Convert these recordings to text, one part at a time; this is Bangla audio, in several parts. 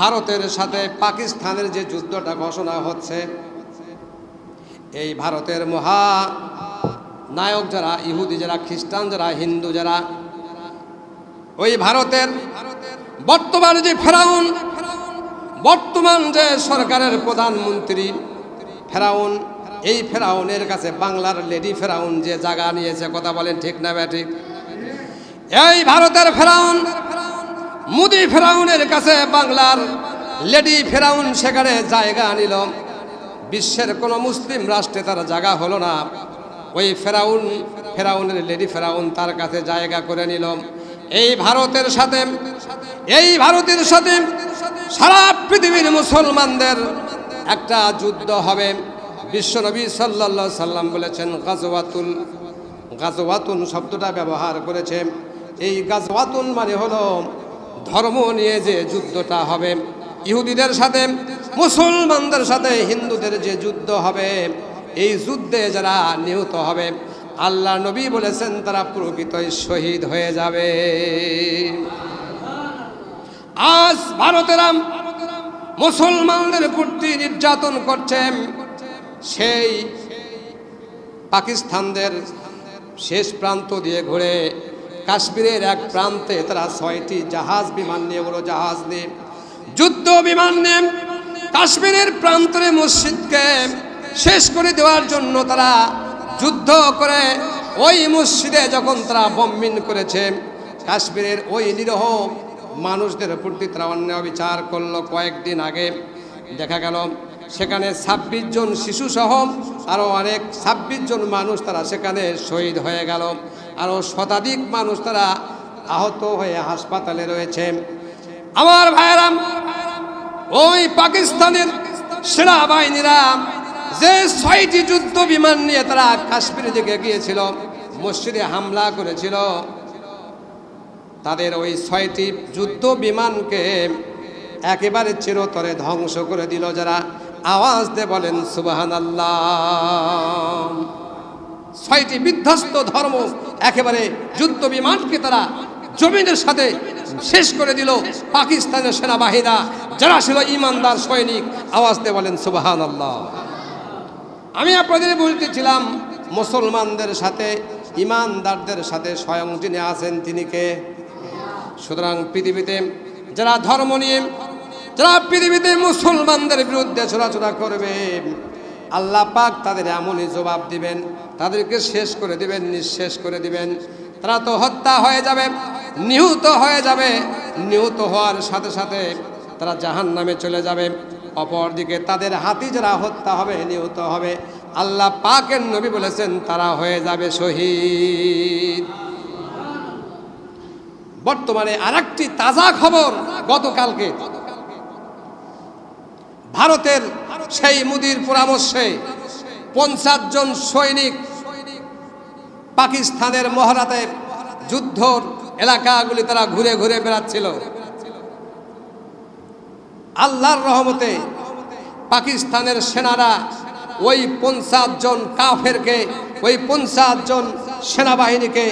ভারতের সাথে পাকিস্তানের যে যুদ্ধটা ঘোষণা হচ্ছে, এই ভারতের মহা নায়ক যারা, ইহুদি যারা, খ্রিস্টান যারা, হিন্দু যারা, ওই ভারতের বর্তমান যে ফেরাউন, বর্তমান যে সরকারের প্রধানমন্ত্রী ফেরাউন, এই ফেরাউনের কাছে বাংলার লেডি ফেরাউন যে জায়গা নিয়েছে, কথা বলেন ঠিক না ব্যাঠিক এই ভারতের ফেরাউন মুদি ফেরাউনের কাছে বাংলার লেডি ফেরাউন সেখানে জায়গা নিল। বিশ্বের কোনো মুসলিম রাষ্ট্রে তার জায়গা হলো না। ওই ফেরাউন, ফেরাউনের লেডি ফেরাউন তার কাছে জায়গা করে নিল। এই ভারতের সাথে, এই ভারতের সাথে সারা পৃথিবীর মুসলমানদের একটা যুদ্ধ হবে। বিশ্বনবী সাল্লা সাল্লাম বলেছেন, গাজওয়াতুল, গাজওয়াতুন শব্দটা ব্যবহার করেছে। এই গাজওয়াতুন মানে হলো ধর্ম নিয়ে যে যুদ্ধটা হবে, ইহুদিদের সাথে, মুসলমানদের সাথে, হিন্দুদের যে যুদ্ধ হবে, এই যুদ্ধে যারা নিহত হবে, আল্লাহ নবী বলেছেন, তারা প্রকৃতই শহীদ হয়ে যাবে। আজ ভারতেরা মুসলমানদের প্রতি নির্যাতন করছেন সেই পাকিস্তানদের শেষ প্রান্ত দিয়ে ঘুরে কাশ্মীরের এক প্রান্তে তারা ছয়টি জাহাজ বিমান নিয়ে, বড় জাহাজ নিয়ে, যুদ্ধ বিমান নিয়ে কাশ্মীরের প্রান্তরে মসজিদকে শেষ করে দেওয়ার জন্য তারা যুদ্ধ করে ওই মসজিদে যখন তারা বম্বিন করেছে, কাশ্মীরের ওই নিরহ মানুষদের প্রতি তারা অন্যায় বিচার করল। কয়েকদিন আগে দেখা গেল, সেখানে ছাব্বিশ জন শিশু সহ আরও অনেক ছাব্বিশ জন মানুষ তারা সেখানে শহীদ হয়ে গেল। আরও শতাধিক মানুষ তারা আহত হয়ে হাসপাতালে রয়েছে। আমার ভাইরাম ওই পাকিস্তানের সেনাবাহিনীরা যে ছয়টি যুদ্ধ বিমান নিয়ে তারা কাশ্মীরের দিকে গিয়েছিল, মসজিদে হামলা করেছিল। তাদের ওই ছয়টি যুদ্ধ বিমানকে একেবারে চিরতরে ধ্বংস করে দিল যারা আওয়াজ দিয়ে বলেন সুবাহান আল্লাহ ছয়টি বিধ্বস্ত ধর্ম একেবারে যুদ্ধ বিমানকে তারা জমিনের সাথে শেষ করে দিল। পাকিস্তানের সেনাবাহিনীরা, যারা ছিল ইমানদার সৈনিক, আওয়াজ দিয়ে বলেন সুবাহান আল্লাহ আমি আপনাদের বলতেছিলাম মুসলমানদের সাথে, ইমানদারদের সাথে স্বয়ং যিনি আছেন তিনি কে? সুতরাং পৃথিবীতে যারা ধর্ম নিয়ে, যারা পৃথিবীতে মুসলমানদের বিরুদ্ধে ছোড়াছড়া করবে আল্লাহ পাক তাদের এমনই জবাব দিবেন, তাদেরকে শেষ করে দিবেন, নিঃশেষ করে দিবেন। তারা তো হত্যা হয়ে যাবে, নিহত হয়ে যাবে। নিহত হওয়ার সাথে সাথে তারা জাহান নামে চলে যাবে। অপরদিকে তাদের হাতি যারা হত্যা হবে, নিহত হবে, আল্লাহ পাকের নবী বলেছেন, তারা হয়ে যাবে শহীদ। বর্তমানে আরেকটি তাজা খবর গতকালকে ভারতের সেই মুদির পরামর্শে পঞ্চাশ জন সৈনিক পাকিস্তানের মহারাতের যুদ্ধর এলাকাগুলি তারা ঘুরে ঘুরে বেড়াচ্ছিল। আল্লাহর রহমতে পাকিস্তানের সেনারা ওই পঞ্চাশ জন কাফেরকে, ওই পঞ্চাশ জন সেনাবাহিনীকে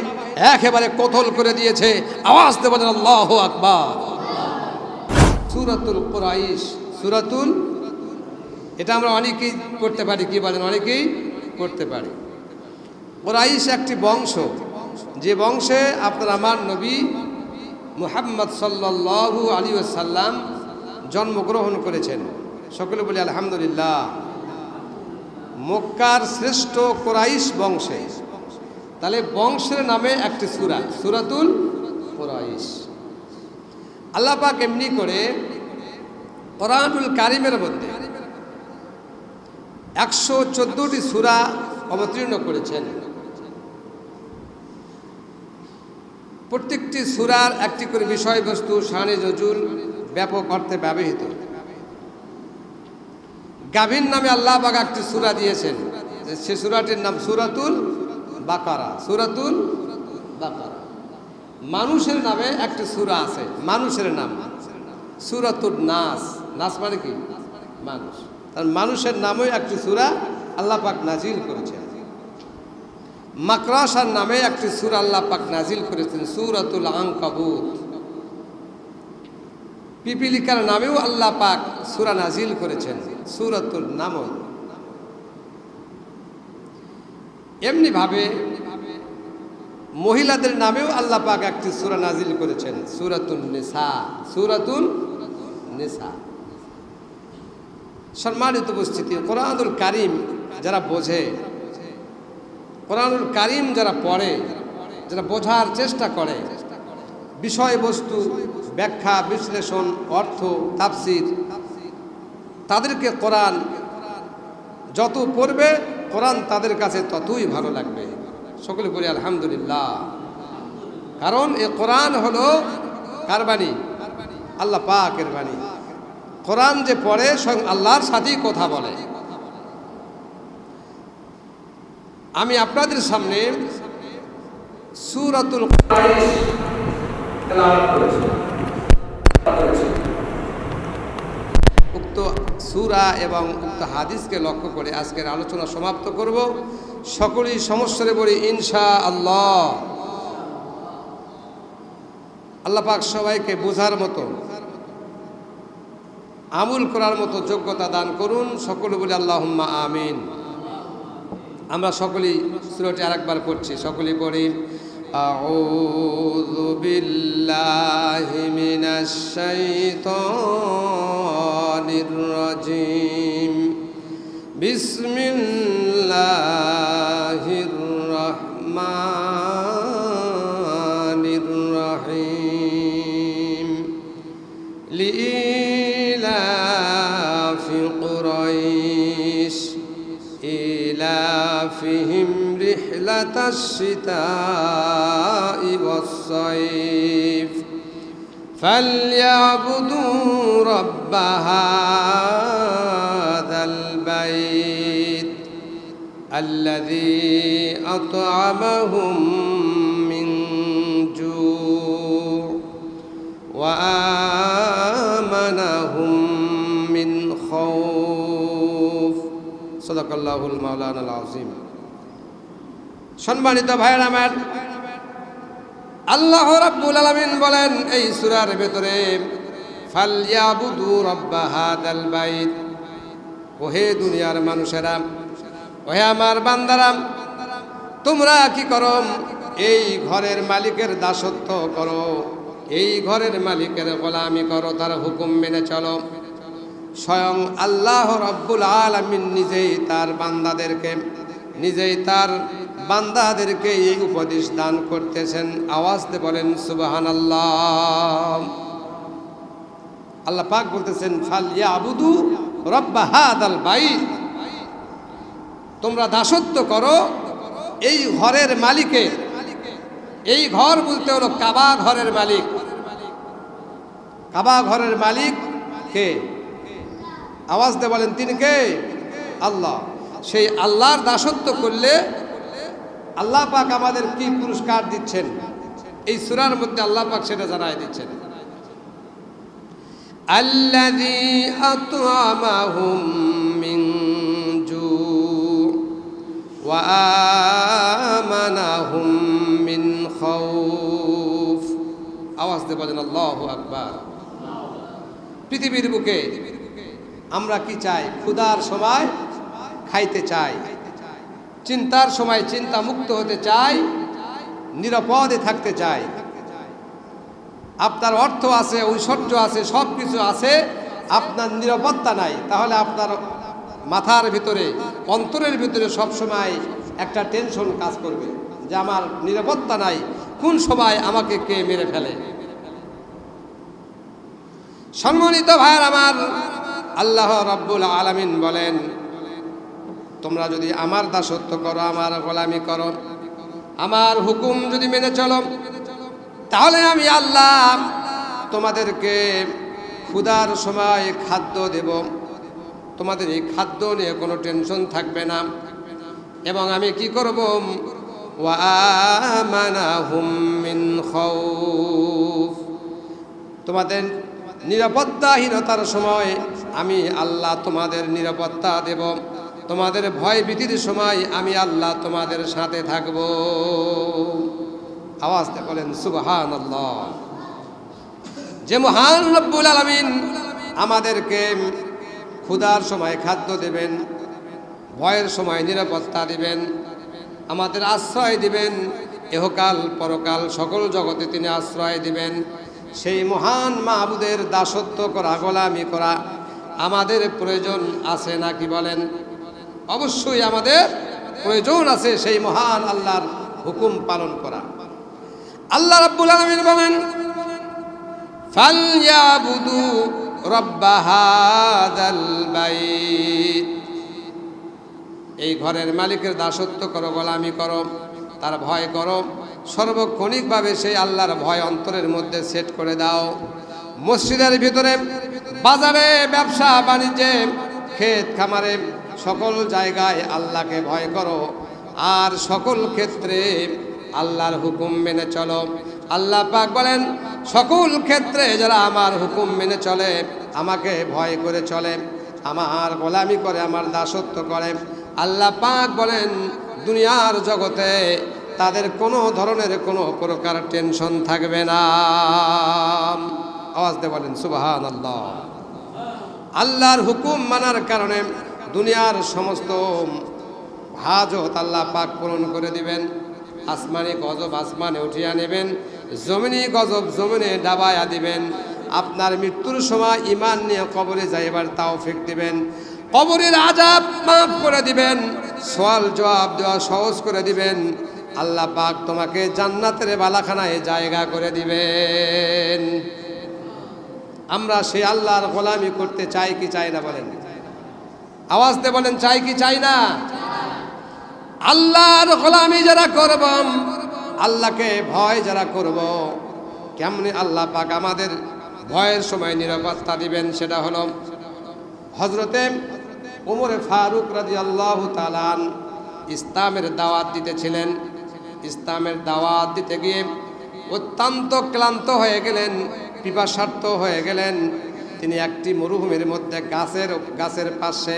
একেবারে কতল করে দিয়েছে। আওয়াজ দেব আল্লাহ আকবার। সুরাতুল কোরাইশ, সুরাতুল এটা আমরা অনেকেই করতে পারি, কি বলেন? অনেকেই করতে পারি। কোরাইশ একটি বংশ, যে বংশে আপনার আমার নবী মুহাম্মদ সাল্লাল্লাহু আলী সাল্লাম জন্মগ্রহণ করেছেন। সকলে বলি, আলহামদুলিল্লাহ। মক্কার শ্রেষ্ঠ কোরাইশ বংশে। তাহলে বংশের নামে একটি সুরা, সুরাতুল কোরাইশ। আল্লাহ পাক এমনি করে কোরআনুল কারিমের মধ্যে একশো চোদ্দটি সুরা অবতীর্ণ করেছেন। প্রত্যেকটি সুরার একটি করে বিষয়বস্তু শানে নজুল ব্যাপক অর্থে ব্যবহৃত। গাভীর নামে আল্লাহ বাগ একটি সুরা দিয়েছেন। সে সুরাটির নাম সুরাতুল বাকারা। সুরাতুল বাকারা। মানুষের নামে একটি সুরা আছে। মানুষের নাম। সুরাতুল নাস। নাস মানে কি? মানুষ। তার মানুষের নামে একটি সুরা আল্লাহ পাক নাজিল করেছেন। মাকরাসার নামে একটি সুরা আল্লাহ পাক নাজিল করেছেন, সুরাতুল আংকাবুত পিপিলিকার নামেও আল্লাহ পাক সুরা নাজিল করেছেন, সুরাতুল নামল। এমনিভাবে মহিলাদের নামেও আল্লাহ পাক একটি সুরা নাজিল করেছেন, সুরাতুন নিসা সুরাতুন নিসা। সম্মানিত উপস্থিতি, কোরআনুল কারিম যারা বোঝে, কোরআনুল কারিম যারা পড়ে, যারা বোঝার চেষ্টা করে, বিষয়বস্তু, ব্যাখ্যা, বিশ্লেষণ, অর্থ, তাফসির, তাদেরকে কোরআন যত পড়বে, কোরআন তাদের কাছে ততই ভালো লাগবে। সকলে বলি আলহামদুলিল্লাহ। কারণ এ কোরআন হলো কার আল্লাহ পাকের বাণী। কোরআন যে পড়ে স্বয়ং আল্লাহর সাথেই কথা বলে। আমি আপনাদের সামনে সুরাতুল উক্ত সুরা এবং উক্ত হাদিসকে লক্ষ্য করে আজকের আলোচনা সমাপ্ত করব। সকলেই সমস্যারে বলি ইনশা আল্লাহ আল্লাহ পাক সবাইকে বোঝার মতো আমুল করার মতো যোগ্যতা দান করুন সকলে বলি আল্লাহ আমিন আমরা সকলেই সুরটি আরেকবার পড়ছি সকলেই পড়ি أعوذ بالله من الشيطان الرجيم بسم الله إيلافهم رحلة الشتاء والصيف. فليعبدوا رب هذا البيت الذي أطعمهم من جوع وآمنهم من خوف. صدق الله المولانا العظيم. সম্মানিত ভাইয়ের আমার, আল্লাহ রাব্বুল আলামিন বলেন এই সূরার ভেতরে, ফালইয়াবুদু রাব্বা হাদাল বাইত। ওহে দুনিয়ার মানুষেরা, ওহে আমার বান্দারা, তোমরা কি করো? এই ঘরের মালিকের দাসত্ব করো, এই ঘরের মালিকের গোলামি করো, তার হুকুম মেনে চলো। স্বয়ং আল্লাহ রব্বুল আলমিন নিজেই তার বান্দাদেরকে, নিজেই তার বান্দাদেরকে এই উপদেশ দান করতেছেন। আওয়াজতে বলেন সুবাহান আল্লাহ আল্লাহ পাক বলতেছেন ফালিয়া আবুদু রব্বা হাদাল বাইত। তোমরা দাসত্ব করো, এই ঘরের মালিকের এই ঘর বলতে হলো কাবা ঘরের মালিক। কাবা ঘরের মালিক কে? আওয়াজ দিয়ে বলেন, তিনি কে? আল্লাহ। সেই আল্লাহর দাসত্ব করলে আল্লাহ পাক আমাদের কি পুরস্কার দিচ্ছেন? এই সুরার মধ্যে আল্লাহ পাক সেটা জানাই দিচ্ছেন। জু আওয়াজ দেব বলেন, আল্লাহু পৃথিবীর বুকে আমরা কি চাই? ক্ষুধার সময় খাইতে চাই। চিন্তার সময় চিন্তা মুক্ত হতে চাই, নিরাপদে থাকতে চাই। আপনার অর্থ আছে, ঐশ্বর্য আছে সব কিছু আছে, আপনার নিরাপত্তা নাই। তাহলে আপনার মাথার ভিতরে, অন্তরের ভিতরে সব সময় একটা টেনশন কাজ করবে যে আমার নিরাপত্তা নাই, কোন সময় আমাকে কে মেরে ফেলে? সম্মানিত ভাইয়ের আমার আল্লাহ রব্বুল আলামিন বলেন তোমরা যদি আমার দাসত্ব করো, আমার গোলামি করো, আমার হুকুম যদি মেনে চলো, তাহলে আমি আল্লাহ তোমাদেরকে ক্ষুধার সময় খাদ্য দেব। তোমাদের এই খাদ্য নিয়ে কোনো টেনশন থাকবে না। এবং আমি কি করব? তোমাদের নিরাপত্তাহীনতার সময় আমি আল্লাহ তোমাদের নিরাপত্তা দেব। তোমাদের ভয় ভীতির সময় আমি আল্লাহ তোমাদের সাথে থাকব। আওয়াজতে বলেন সুবহান আল্লাহ যে মহান রব্বুল আলমিন আমাদেরকে ক্ষুধার সময় খাদ্য দেবেন, ভয়ের সময় নিরাপত্তা দিবেন, আমাদের আশ্রয় দিবেন, এহকাল পরকাল সকল জগতে তিনি আশ্রয় দিবেন। সেই মহান মাহবুদের দাসত্ব করা, গোলামি করা আমাদের প্রয়োজন আছে নাকি বলেন? অবশ্যই আমাদের প্রয়োজন আছে সেই মহান আল্লাহর হুকুম পালন করা। আল্লাহ রাব্বুল আলামিন বলেন এই ঘরের মালিকের দাসত্ব করো, গোলামি করো, তার ভয় করো। সর্বক্ষণিকভাবে সেই আল্লাহর ভয় অন্তরের মধ্যে সেট করে দাও। মসজিদের ভিতরে, বাজারে, ব্যবসা, বাণিজ্যে, ক্ষেত খামারে সকল জায়গায় আল্লাহকে ভয় করো। আর সকল ক্ষেত্রে আল্লাহর হুকুম মেনে চলো। আল্লাহ পাক বলেন, সকল ক্ষেত্রে যারা আমার হুকুম মেনে চলে, আমাকে ভয় করে চলে, আমার গোলামি করে, আমার দাসত্ব করে। আল্লাহ পাক বলেন, দুনিয়ার জগতে তাদের কোনো ধরনের কোনো প্রকার টেনশন থাকবে না। আওয়াজ দিয়ে বলেন সুবাহান আল্লাহ আল্লাহর হুকুম মানার কারণে দুনিয়ার সমস্ত হাজত আল্লাহ পাক পূরণ করে দিবেন। আসমানি গজব আসমানে উঠিয়া নেবেন, জমিনি গজব জমিনে ডাবায়া দিবেন। আপনার মৃত্যুর সময় ইমান নিয়ে কবরে যাইবার তাও ফেক দিবেন। কবরের আজাব মাফ করে দিবেন, সওয়াল জবাব দেওয়া সহজ করে দিবেন। আল্লাহ পাক তোমাকে জান্নাতের বালাখানায় জায়গা করে দিবেন। আমরা সেই আল্লাহর গোলামি করতে চাই কি চাই না বলেন? আওয়াজতে বলেন, চাই কি চাই না? আল্লাহর গোলামি যারা করব, আল্লাহকে ভয় যারা করব, কেমনি আল্লাহ পাক আমাদের ভয়ের সময় নিরাপত্তা দিবেন সেটা হলো হজরতে উমরে ফারুক রাজি আল্লাহ তালান ইসলামের দাওয়াত দিতেছিলেন। ইসলামের দাওয়াত দিতে গিয়ে অত্যন্ত ক্লান্ত হয়ে গেলেন, পিপাসার্থ হয়ে গেলেন। তিনি একটি মরুভূমির মধ্যে গাছের গাছের পাশে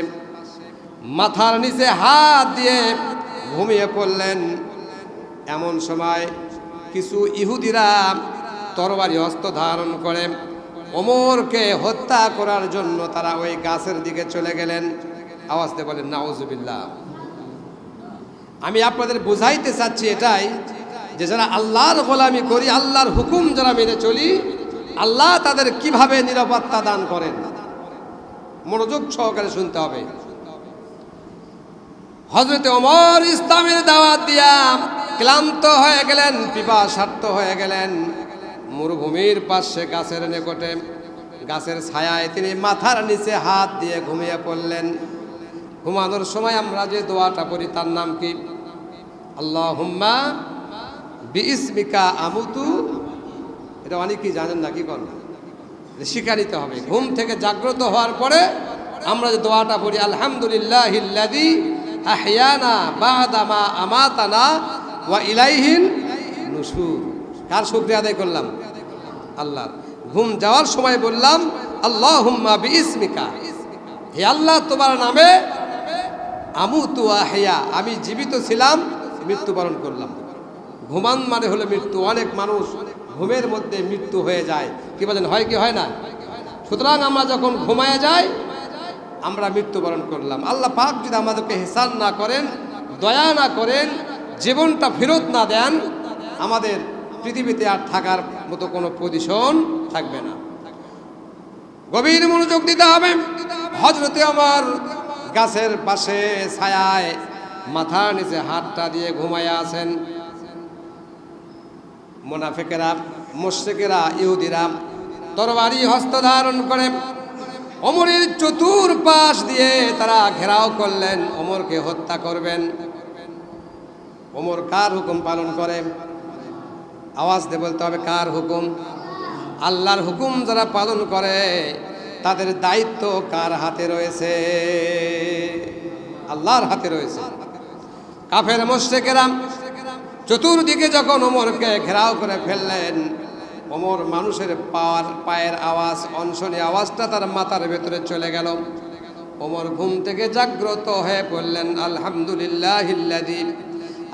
মাথার নিচে হাত দিয়ে ঘুমিয়ে পড়লেন। এমন সময় কিছু ইহুদিরা তরবারি অস্ত্র ধারণ করে ওমরকে হত্যা করার জন্য তারা ওই গাছের দিকে চলে গেলেন। আওয়াজতে বলেন নাউজুবিল্লাহ আমি আপনাদের বুঝাইতে চাচ্ছি এটাই যে যারা আল্লাহর গোলামি করি, আল্লাহর হুকুম যারা মেনে চলি আল্লাহ তাদের কীভাবে নিরাপত্তা দান করেন? মনোযোগ সহকারে শুনতে হবে। হজরত অমর ইসলামের দাওয়াত দিয়া ক্লান্ত হয়ে গেলেন, পিপাসার্থ হয়ে গেলেন। মরুভূমির পাশে গাছের নিকটে, গাছের ছায়ায় তিনি মাথার নিচে হাত দিয়ে ঘুমিয়ে পড়লেন। ঘুমানোর সময় আমরা যে দোয়াটা পড়ি তার নাম কি? আল্লাহ হুম্মা বিসমিকা আমুতু এটা অনেকেই জানেন না, কি করেন শিখা নিতে হবে। ঘুম থেকে জাগ্রত হওয়ার পরে আমরা যে দোয়াটা পড়ি আলহামদুলিল্লাহ আমাতানা ওয়া ইলাইহিন কার শুক্রিয়া আদায় করলাম? আল্লাহর। ঘুম যাওয়ার সময় বললাম আল্লাহ হুম্মা বিসমিকা হে আল্লাহ, তোমার নামে আমু তু আহিয়া, আমি জীবিত ছিলাম, মৃত্যুবরণ করলাম। ঘুমান মানে হলো মৃত্যু। অনেক মানুষ ঘুমের মধ্যে মৃত্যু হয়ে যায়। কি বলেন, হয় কি হয় না? সুতরাং আমরা যখন ঘুমায় যাই, আমরা মৃত্যুবরণ করলাম। আল্লাহ পাক যদি আমাদেরকে হেসান না করেন, দয়া না করেন, জীবনটা ফেরত না দেন, আমাদের পৃথিবীতে আর থাকার মতো কোনো পজিশন থাকবে না। গভীর মনোযোগ দিতে হবে। হজরতে আমার গাছের পাশে ছায়ায় মাথার নিচে হাতটা দিয়ে ঘুমাইয়া আছেন। মোনাফেকেরা মোশেকেরা ইহুদিরা, তরবারি হস্ত ধারণ করে অমরের চতুর পাশ দিয়ে তারা ঘেরাও করলেন, অমরকে হত্যা করবেন। অমর কার হুকুম পালন করে? আওয়াজ দিয়ে বলতে হবে, কার হুকুম? আল্লাহর হুকুম যারা পালন করে, তাদের দায়িত্ব কার হাতে রয়েছে? আল্লাহর হাতে রয়েছে। কাফের মোশেকেরা চতুর্দিকে যখন ওমরকে ঘেরাও করে ফেললেন, ওমর মানুষের পাওয়ার, পায়ের আওয়াজ, অনশনী আওয়াজটা তার মাথার ভেতরে চলে গেল। ওমর ঘুম থেকে জাগ্রত হয়ে পড়লেন আলহামদুলিল্লাহ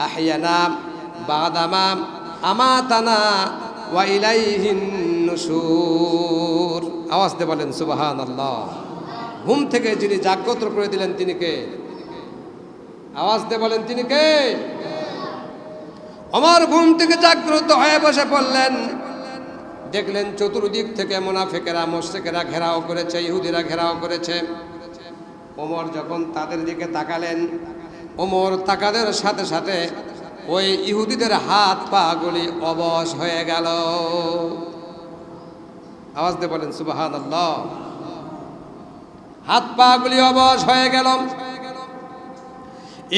আহিয়ানা বাদামা আমাতানা ওয়া ইলাইহিন আওয়াজ দিয়ে বলেন সুবাহান ঘুম থেকে যিনি জাগ্রত করে দিলেন, তিনি কে? আওয়াজ দিয়ে বলেন, তিনি কে? আমার ঘুম থেকে জাগ্রত হয়ে বসে পড়লেন। দেখলেন চতুর্দিক থেকে মোনাফেকেরা মোশেকেরা ঘেরাও করেছে, ইহুদিরা ঘেরাও করেছে। ওমর যখন তাদের দিকে তাকালেন, ওমর তাকাদের সাথে সাথে ওই ইহুদিদের হাত পা গুলি অবশ হয়ে গেল। আওয়াজ দিয়ে বলেন সুবাহান হাত পা গুলি অবশ হয়ে গেল।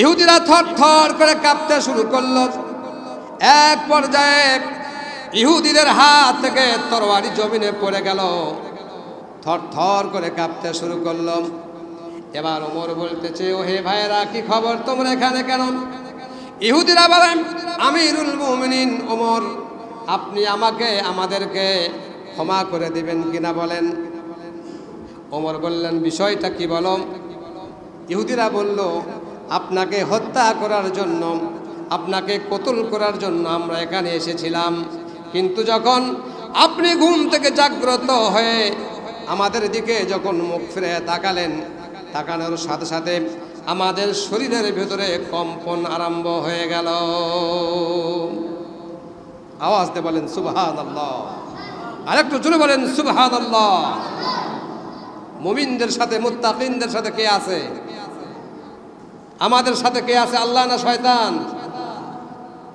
ইহুদিরা থর থর করে কাঁপতে শুরু করল। এক পর্যায়ে ইহুদিদের হাত থেকে তরবারি জমিনে পড়ে গেল। থর থর করে কাঁপতে শুরু করল। এবার ওমর বলতেছে ও হে ভাইয়েরা, কি খবর? তোমরা এখানে কেন? ইহুদিরা বলেন আমিরুল মুমিনিন, ওমর, আপনি আমাকে, আমাদেরকে ক্ষমা করে দিবেন কিনা বলেন? ওমর বললেন, বিষয়টা কি বলো? ইহুদিরা বলল, আপনাকে হত্যা করার জন্য আপনাকে কতল করার জন্য আমরা এখানে এসেছিলাম। কিন্তু যখন আপনি ঘুম থেকে জাগ্রত হয়ে আমাদের দিকে যখন মুখ ফিরে তাকালেন, তাকানোর সাথে সাথে আমাদের শরীরের ভেতরে কম্পন আরম্ভ হয়ে গেল। আওয়াজ দিয়ে বলেন সুবহান আল্লাহ আরেকটু জোরে বলেন সুবহান আল্লাহ মুমিনদের সাথে, মুত্তাকিনদের সাথে কে আছে? আমাদের সাথে কে আছে? আল্লাহ না শয়তান?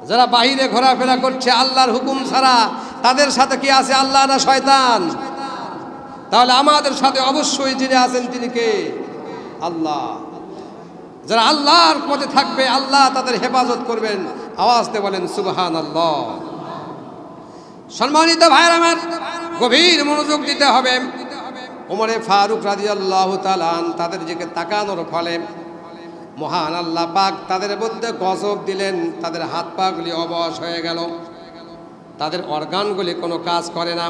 যারা বাহিরে ঘোরাফেরা করছে আল্লাহর হুকুম ছাড়া, তাদের সাথে কি আছে আল্লাহ না শয়তান? তাহলে আমাদের সাথে অবশ্যই যিনি আছেন তিনি কে? আল্লাহ। যারা আল্লাহর পথে থাকবে, আল্লাহ তাদের হেফাজত করবেন। আওয়াজ দিয়ে বলেন সুবহান আল্লাহ সম্মানিত ভাইয়ের আমার, গভীর মনোযোগ দিতে হবে। ওমরে ফারুক রাজি আল্লাহ তালান তাদের দিকে তাকানোর ফলে মহান আল্লাহ পাক তাদের মধ্যে গজব দিলেন, তাদের হাত পাগুলি অবশ হয়ে গেল। তাদের অর্গানগুলি কোনো কাজ করে না।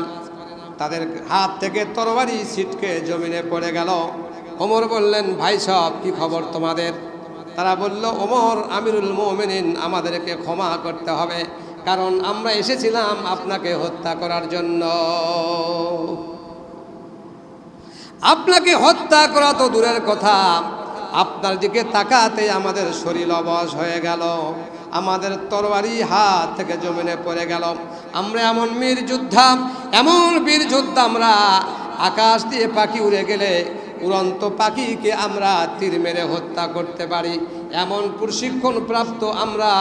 তাদের হাত থেকে তরবারি ছিটকে জমিনে পড়ে গেল। ওমর বললেন, ভাই সব কি খবর তোমাদের? তারা বলল, ওমর, আমিরুল মোমেনিন, আমাদেরকে ক্ষমা করতে হবে, কারণ আমরা এসেছিলাম আপনাকে হত্যা করার জন্য। আপনাকে হত্যা করা তো দূরের কথা। আপনার দিকে তাকাতে আমাদের শরীর অবশ হয়ে গেল। আমাদের তরবারি হাত থেকে জমিনে পড়ে গেল। আমরা এমন বীর যোদ্ধা, এমন বীর যোদ্ধা আমরা। আকাশ দিয়ে পাখি উড়ে গেলে উড়ন্ত পাখিকে আমরা তীর মেরে হত্যা করতে পারি। এমন প্রশিক্ষণ প্রাপ্ত আমরা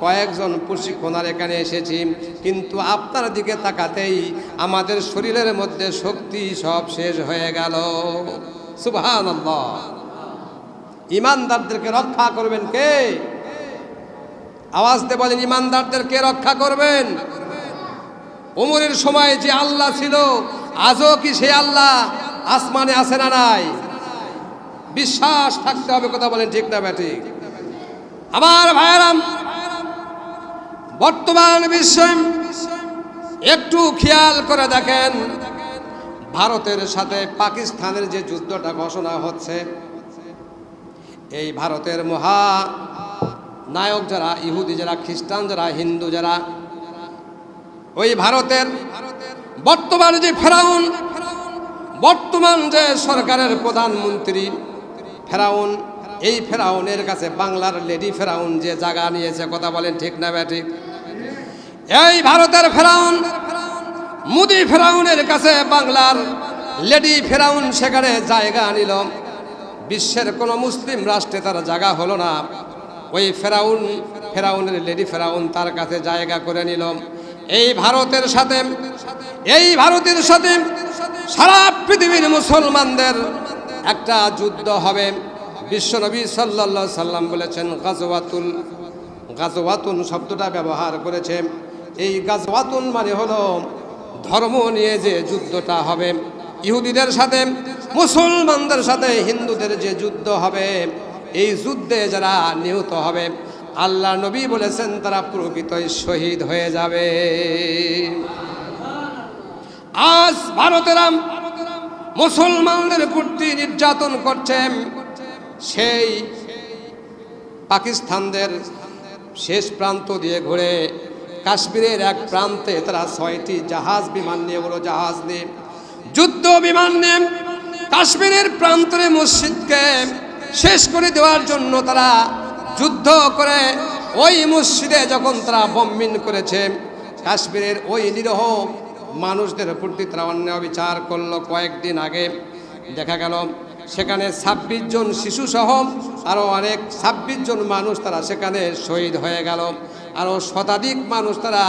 কয়েকজন প্রশিক্ষণার এখানে এসেছি। কিন্তু আপনার দিকে তাকাতেই আমাদের শরীরের মধ্যে শক্তি সব শেষ হয়ে গেল। সুবহান ইমানদারদেরকে রক্ষা করবেন কে? আওয়াজ দিয়ে বলেন, ইমানদারদেরকে রক্ষা করবেন। ওমরের সময় যে আল্লাহ ছিল, আজও কি সে আল্লাহ? আসমানে আছে না নাই? বিশ্বাস থাকতে হবে, কথা বলেন ঠিক না ব্যাটি? আমার ভাইরাম বর্তমান বিশ্বে একটু খেয়াল করে দেখেন, ভারতের সাথে পাকিস্তানের যে যুদ্ধটা ঘোষণা হচ্ছে এই ভারতের মহা নায়ক যারা, ইহুদি যারা, খ্রিস্টান যারা, হিন্দু যারা, ওই ভারতের বর্তমান যে ফেরাউন, বর্তমান যে সরকারের প্রধানমন্ত্রী ফেরাউন, এই ফেরাউনের কাছে বাংলার লেডি ফেরাউন যে জায়গা নিয়েছে, কথা বলেন ঠিক না ব্যাঠিক এই ভারতের ফেরাউন, মুদি ফেরাউনের কাছে বাংলার লেডি ফেরাউন সেখানে জায়গা নিল। বিশ্বের কোনো মুসলিম রাষ্ট্রে তার জায়গা হলো না। ওই ফেরাউন, ফেরাউনের লেডি ফেরাউন তার কাছে জায়গা করে নিল। এই ভারতের সাথে, এই ভারতের সাথে সারা পৃথিবীর মুসলমানদের একটা যুদ্ধ হবে। বিশ্বনবী সাল্লা সাল্লাম বলেছেন, গাজওয়াতুল, গাজওয়াতুন শব্দটা ব্যবহার করেছে এই গাজওয়াতুন মানে হলো ধর্ম নিয়ে যে যুদ্ধটা হবে। ইহুদিদের সাথে, মুসলমানদের সাথে হিন্দুদের যে যুদ্ধ হবে, এই যুদ্ধে যারা নিহত হবে, আল্লাহ নবী বলেছেন, তারা প্রকৃতই শহীদ হয়ে যাবে। আজ ভারতেরা মুসলমানদের প্রতি নির্যাতন করছেন সেই পাকিস্তানদের শেষ প্রান্ত দিয়ে ঘুরে কাশ্মীরের এক প্রান্তে তারা ছয়টি জাহাজ, বিমান নিয়ে বড় জাহাজ নিয়ে যুদ্ধ বিমান নিয়ে কাশ্মীরের প্রান্তরে মসজিদকে শেষ করে দেওয়ার জন্য তারা যুদ্ধ করে ওই মসজিদে যখন তারা বম্বিন করেছে, কাশ্মীরের ওই নিরহ মানুষদের প্রতি তারা অন্য বিচার করল। কয়েকদিন আগে দেখা গেল, সেখানে ছাব্বিশ জন শিশু সহ আরও অনেক ছাব্বিশ জন মানুষ তারা সেখানে শহীদ হয়ে গেল। আরও শতাধিক মানুষ তারা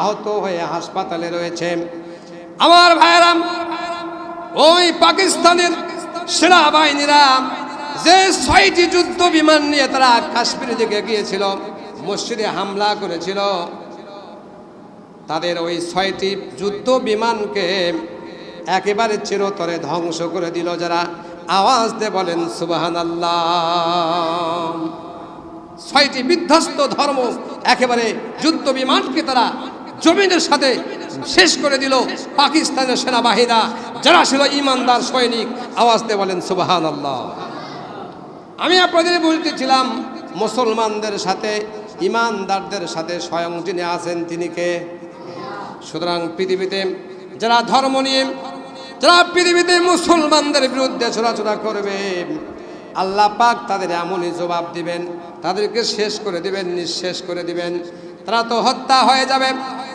আহত হয়ে হাসপাতালে রয়েছে। আমার ভাইরাম ওই পাকিস্তানের সেনাবাহিনীরা যে ছয়টি যুদ্ধ বিমান নিয়ে তারা কাশ্মীরের দিকে গিয়েছিল, মসজিদে হামলা করেছিল, তাদের ওই ছয়টি যুদ্ধ বিমানকে একেবারে চিরতরে ধ্বংস করে দিল। যারা আওয়াজ দিয়ে বলেন সুবাহান আল্লাহ ছয়টি বিধ্বস্ত ধর্ম একেবারে যুদ্ধ বিমানকে তারা জমিনের সাথে শেষ করে দিল পাকিস্তানের সেনাবাহিনীরা। যারা ছিল ইমানদার সৈনিক, আওয়াজ দিয়ে বলেন সুবাহান আল্লাহ আমি আপনাদের বলতেছিলাম মুসলমানদের সাথে, ইমানদারদের সাথে স্বয়ং যিনি আছেন তিনি কে? সুতরাং পৃথিবীতে যারা ধর্ম নিয়ে, যারা পৃথিবীতে মুসলমানদের বিরুদ্ধে চলাচলা করবে, আল্লাহ পাক তাদের এমনই জবাব দিবেন, তাদেরকে শেষ করে দিবেন, নিঃশেষ করে দিবেন। তারা তো হত্যা হয়ে যাবে।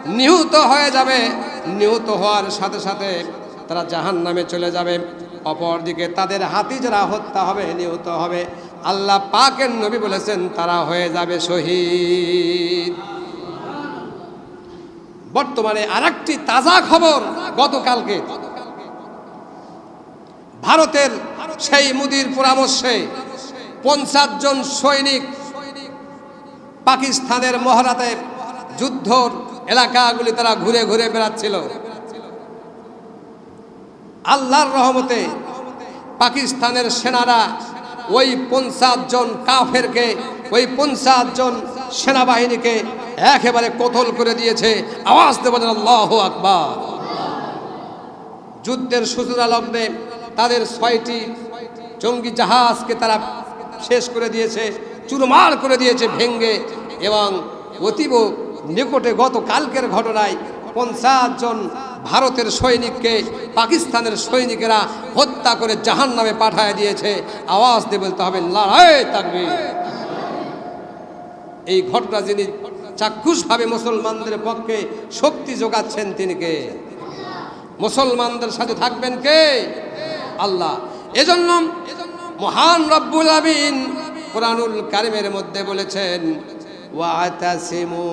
নিহত হয়ে যাবে। নিহত হওয়ার সাথে সাথে তারা জাহান নামে চলে যাবে। অপরদিকে তাদের হাতি যারা হত্যা হবে, নিহত হবে, আল্লাহ পাকের নবী বলেছেন, তারা হয়ে যাবে শহীদ। বর্তমানে আরেকটি তাজা খবর গতকালকে। ভারতের সেই মুদির পরামর্শে পঞ্চাশ জন সৈনিক পাকিস্তানের মহারাতে যুদ্ধর এলাকাগুলি তারা ঘুরে ঘুরে বেড়াচ্ছিল। আল্লাহর রহমতে পাকিস্তানের সেনারা ওই পঞ্চাশ জন কাফেরকে, ওই পঞ্চাশ জন সেনাবাহিনীকে একেবারে কোথল করে দিয়েছে। আওয়াজ দেবেন আল্লাহ আকবার। যুদ্ধের সূচনা লগ্নে তাদের ছয়টি জঙ্গি জাহাজকে তারা শেষ করে দিয়েছে, চুরমার করে দিয়েছে ভেঙ্গে এবং অতীব নিকটে গত কালকের ঘটনায় পঞ্চাশ জন ভারতের সৈনিককে, পাকিস্তানের সৈনিকেরা হত্যা করে জাহান নামে পাঠায় দিয়েছে। আওয়াজ দিয়ে বলতে হবে, লড়াই থাকবে এই ঘটনা যিনি চাক্ষুষভাবে মুসলমানদের পক্ষে শক্তি যোগাচ্ছেন, তিনি কে? মুসলমানদের সাথে থাকবেন কে? আল্লাহ। এজন্য মহান রব্বুল আমিন কোরআনুল কারিমের মধ্যে বলেছেন ওয়াতাসিমু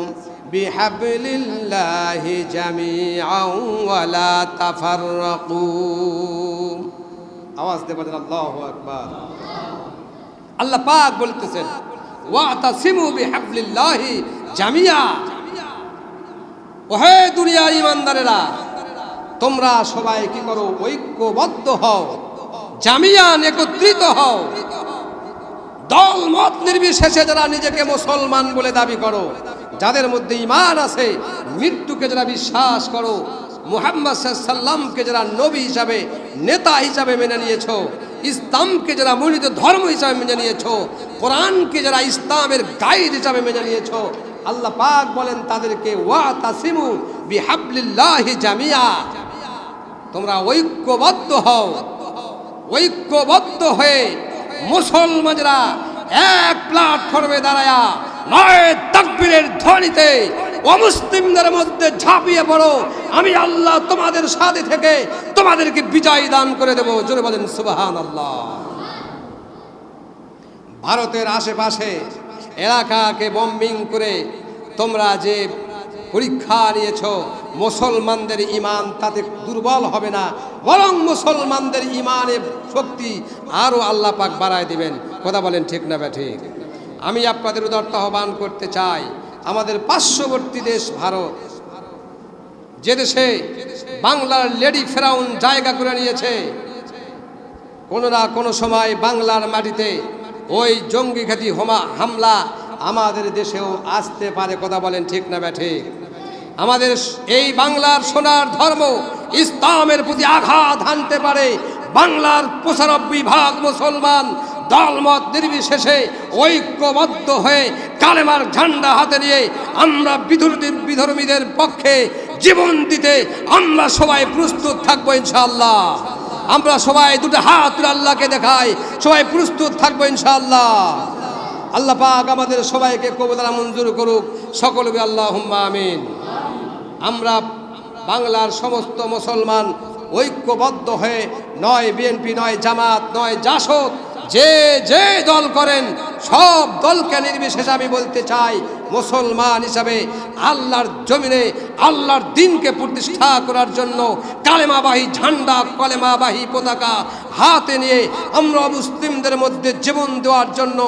বিহাবলিল্লাহি জামিআন ওয়ালা তাফাররাকু। আওয়াজ দিয়ে বলেন, আল্লাহু আকবার। আল্লাহ পাক বলতেছেন, ওয়াতাসিমু বিহাবলিল্লাহি জামিয়া ওহে দুনিয়া ইমানদারেরা, তোমরা সবাই কি করো, ঐক্যবদ্ধ হও জামিয়ান একত্রিত হও। দল মত নির্বিশেষে যারা নিজেকে মুসলমান বলে দাবি করো যাদের মধ্যে ইমান আছে, মৃত্যুকে যারা বিশ্বাস করো, মুহাম্মদ সাল্লামকে যারা নবী হিসাবে, নেতা হিসাবে মেনে নিয়েছো, ইসলামকে যারা মূলিত ধর্ম হিসাবে মেনে নিয়েছো, কোরআনকে যারা ইসলামের গাইড হিসাবে মেনে নিয়েছো, আল্লাহ পাক বলেন তাদেরকে ওয়া তাসিমু বিহাবলিল্লাহি জামিয়া। তোমরা ঐক্যবদ্ধ হও, ঐক্যবদ্ধ হয়ে মুসলমানরা এক প্ল্যাটফর্মে দাঁড়ায়া, নয় তাকবীরের ধ্বনিতে অমুসলিমদের মধ্যে ঝাঁপিয়ে পড়ো। আমি আল্লাহ তোমাদের সাথে থেকে তোমাদেরকে বিজয় দান করে দেব। জোরে বলেন সুবাহান আল্লাহ ভারতের আশেপাশে এলাকাকে বম্বিং করে তোমরা যে পরীক্ষা নিয়েছ, মুসলমানদের ইমান তাতে দুর্বল হবে না। বরং মুসলমানদের ইমানের শক্তি আরও আল্লাহ পাক বাড়ায় দিবেন। কথা বলেন ঠিক না ব্যা ঠিক আমি আপনাদের উদার্ত আহ্বান করতে চাই, আমাদের পার্শ্ববর্তী দেশ ভারত, যে দেশে বাংলার লেডি ফেরাউন জায়গা করে নিয়েছে, কোনো না কোনো সময় বাংলার মাটিতে ওই জঙ্গি ঘাতি হোমা হামলা আমাদের দেশেও আসতে পারে, কথা বলেন ঠিক না ব্যা ঠিক আমাদের এই বাংলার সোনার ধর্ম ইসলামের প্রতি আঘাত হানতে পারে, বাংলার পঁচানব্বই ভাগ মুসলমান দলমত নির্বিশেষে ঐক্যবদ্ধ হয়ে কালেমার ঝান্ডা হাতে নিয়ে আমরা বিধর্মীদের বিধর্মীদের পক্ষে জীবন দিতে আমরা সবাই প্রস্তুত থাকব ইনশাআল্লাহ। আমরা সবাই দুটো হাত আল্লাহকে দেখাই, সবাই প্রস্তুত থাকব ইনশাআল্লাহ। আল্লাহ পাক আমাদের সবাইকে কবুতরা মঞ্জুর করুক। সকলকে আল্লাহ হুম্মা আমিন। আমরা বাংলার সমস্ত মুসলমান ঐক্যবদ্ধ হয়ে নয় বিএনপি, নয় জামাত, নয় জাসদ যে যে দল করেন, সব দলকে নির্বিশেষে আমি বলতে চাই, মুসলমান হিসাবে আল্লাহর জমিনে, আল্লাহর দিনকে প্রতিষ্ঠা করার জন্য কালেমাবাহী ঝান্ডা, কলেমাবাহী পতাকা হাতে নিয়ে আমরা মুসলিমদের মধ্যে জীবন দেওয়ার জন্য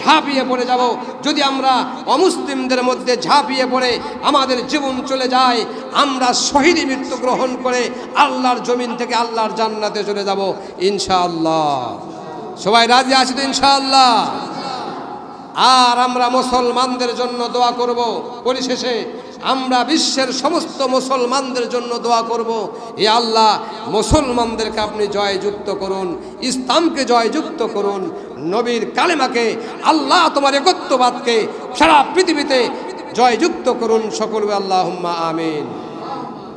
ঝাঁপিয়ে পড়ে যাব। যদি আমরা অমুসলিমদের মধ্যে ঝাঁপিয়ে পড়ে আমাদের জীবন চলে যায়, আমরা শহীদ মৃত্যু গ্রহণ করে আল্লাহর জমিন থেকে আল্লাহর জান্নাতে চলে যাব, ইনশাআল্লাহ। সবাই রাজি আছি তো ইনশাআল্লাহ? আর আমরা মুসলমানদের জন্য দোয়া করব। পরিশেষে আমরা বিশ্বের সমস্ত মুসলমানদের জন্য দোয়া করব। এ আল্লাহ, মুসলমানদেরকে আপনি জয়যুক্ত করুন, ইসলামকে জয়যুক্ত করুন, নবীর কালেমাকে, আল্লাহ তোমার একত্ববাদকে সারা পৃথিবীতে জয়যুক্ত করুন। সকল আল্লাহ আমিন।